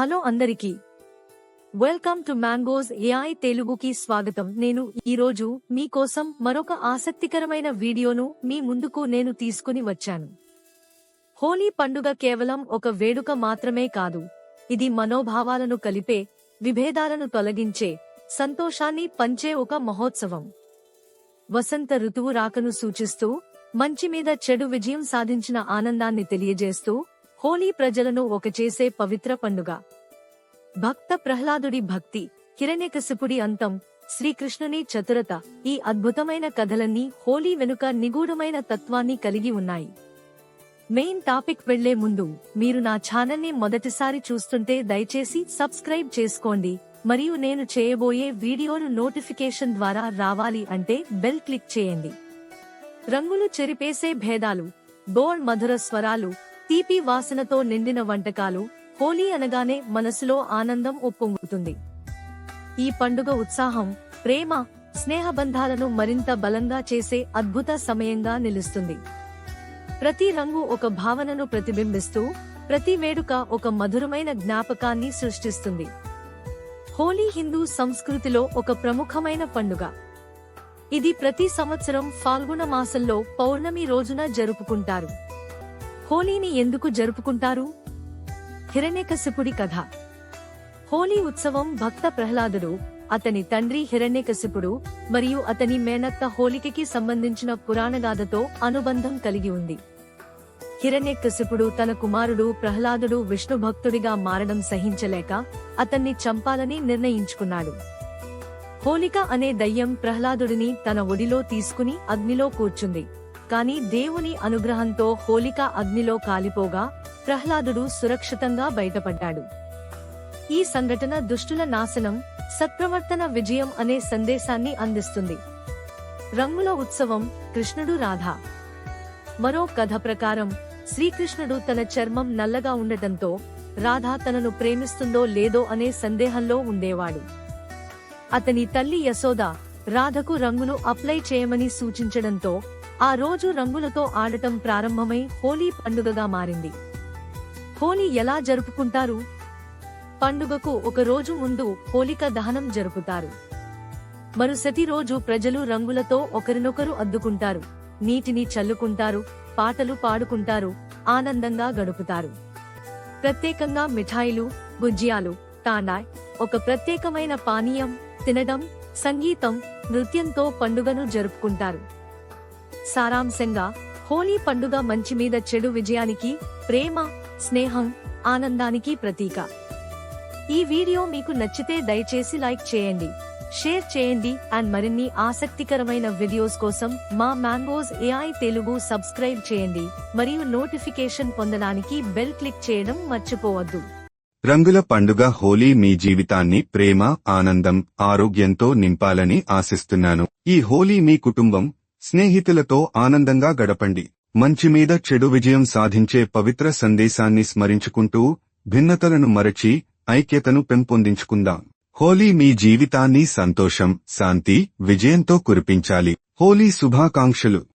Hello అందరికీ. Welcome to mangoes AI తెలుగుకి స్వాగతం. నేను ఈరోజు మీకోసం మరొక ఆసక్తికరమైన వీడియోను మీ ముందుకు నేను తీసుకుని వచ్చాను. హోలీ పండుగ కేవలం ఒక వేడుక మాత్రమే కాదు ఇది మనోభావాలను కలిపే విభేదాలను తొలగించే సంతోషాన్ని పంచే ఒక మహోత్సవం. వసంత ఋతువు రాకను సూచిస్తూ మంచి మీద చెడు విజయం సాధించిన ఆనందాన్ని తెలియజేస్తూ హోలీ ప్రజలను ఒక చేసే పవిత్ర పండుగ. భక్త ప్రహ్లాదుడి భక్తి హిరణ్యకశిపుడి అంతం శ్రీకృష్ణుని చతురత ఈ అద్భుతమైన కథలన్నీ హోలీ వెనుక నిగూఢమైన తత్వాన్ని కలిగి ఉన్నాయి. మెయిన్ టాపిక్ వెళ్ళే ముందు మీరు నా ఛానల్ని మొదటిసారి చూస్తుంటే దయచేసి సబ్స్క్రైబ్ చేసుకోండి. మరియు నేను చేయబోయే వీడియోలు నోటిఫికేషన్ ద్వారా రావాలి అంటే బెల్ క్లిక్ చేయండి. రంగులు చెరిపేసే భేదాలు బోల్ మధుర స్వరాలు తీపి వాసనతో నిండిన వంటకాలు హోలీ అనగానే మనసులో ఆనందం ఉప్పొంగుతుంది. ఈ పండుగ ఉత్సాహం ప్రేమ స్నేహబంధాలను మరింత బలంగా చేసే అద్భుత సమయంగా నిలుస్తుంది. ప్రతి రంగు ఒక భావనను ప్రతిబింబిస్తూ ప్రతి వేడుక ఒక మధురమైన జ్ఞాపకాన్ని సృష్టిస్తుంది. హోలీ హిందూ సంస్కృతిలో ఒక ప్రముఖమైన పండుగ. ఇది ప్రతి సంవత్సరం ఫాల్గుణ మాసంలో పౌర్ణమి రోజున జరుపుకుంటారు. హోలీని ఎందుకు జరుపుకుంటారు? హిరణ్యకశిపుడి కథ. హోలీ ఉత్సవం భక్త ప్రహ్లాదుడు అతని తండ్రి హిరణ్యకశిపుడు మరియు అతని మేనత్త హోలికకి సంబంధించిన పురాణగాథతో అనుబంధం కలిగి ఉంది. హిరణ్యకశిపుడు తన కుమారుడు ప్రహ్లాదుడు విష్ణు భక్తుడిగా మారడం సహించలేక అతన్ని చంపాలని నిర్ణయించుకున్నాడు. హోలిక అనే దయ్యం ప్రహ్లాదుడిని తన ఒడిలో తీసుకుని అగ్నిలో కూర్చుంది. కాని దేవుని అనుగ్రహంతో హోలిక అగ్నిలో కాలిపోగా ప్రహ్లాదుడు సురక్షితంగా బయటపడ్డాడు. ఈ సంఘటన దుష్టుల నాశనం సత్ప్రవర్తన విజయం అనే సందేశాన్ని అందిస్తుంది. రంగుల ఉత్సవం కృష్ణుడు రాధ. మరో కథ ప్రకారం శ్రీకృష్ణుడు తన చర్మం నల్లగా ఉండటంతో రాధ తనను ప్రేమిస్తుందో లేదో అనే సందేహంలో ఉండేవాడు. అతని తల్లి యశోద రాధకు రంగులు అప్లై చేయమని సూచించడంతో ఆ రోజు రంగులతో ఆడటం ప్రారంభమై హోలీ పండుగగా మారింది. హోలీ ఎలా జరుపుకుంటారు? పండుగకు ఒక రోజు ముందు హోలిక దహనం జరుపుతారు. మరుసటి రోజు ప్రజలు రంగులతో ఒకరినొకరు అద్దుకుంటారు. నీటిని చల్లుకుంటారు పాటలు పాడుకుంటారు ఆనందంగా గడుపుతారు. ప్రత్యేకంగా మిఠాయిలు గుజ్జియాలు తాండాయ్ ఒక ప్రత్యేకమైన పానీయం తినడం సంగీతం నృత్యంతో పండుగను జరుపుకుంటారు. సారాంశంగా హోలీ పండుగ మంచి మీద చెడు విజయానికి ప్రేమ స్నేహం ఆనందానికి ప్రతీక. ఈ వీడియో మీకు నచ్చితే దయచేసి లైక్ చేయండి షేర్ చేయండి అండ్ మరిన్ని ఆసక్తికరమైన వీడియోస్ కోసం మా మ్యాంగోస్ ఏఐ తెలుగు సబ్స్క్రైబ్ చేయండి. మరియు నోటిఫికేషన్ పొందడానికి బెల్ క్లిక్ చేయడం మర్చిపోవద్దు. రంగుల పండుగ హోలీ మీ జీవితాన్ని ప్రేమ ఆనందం ఆరోగ్యంతో నింపాలని ఆశిస్తున్నాను. ఈ హోలీ మీ కుటుంబం స్నేహితులతో ఆనందంగా గడపండి. మంచి మీద చెడు విజయం సాధించే పవిత్ర సందేశాన్ని స్మరించుకుంటూ భిన్నతలను మరచి ఐక్యతను పెంపొందించుకుందాం. హోలీ మీ జీవితాన్ని సంతోషం శాంతి విజయంతో కురిపించాలి. హోలీ శుభాకాంక్షలు.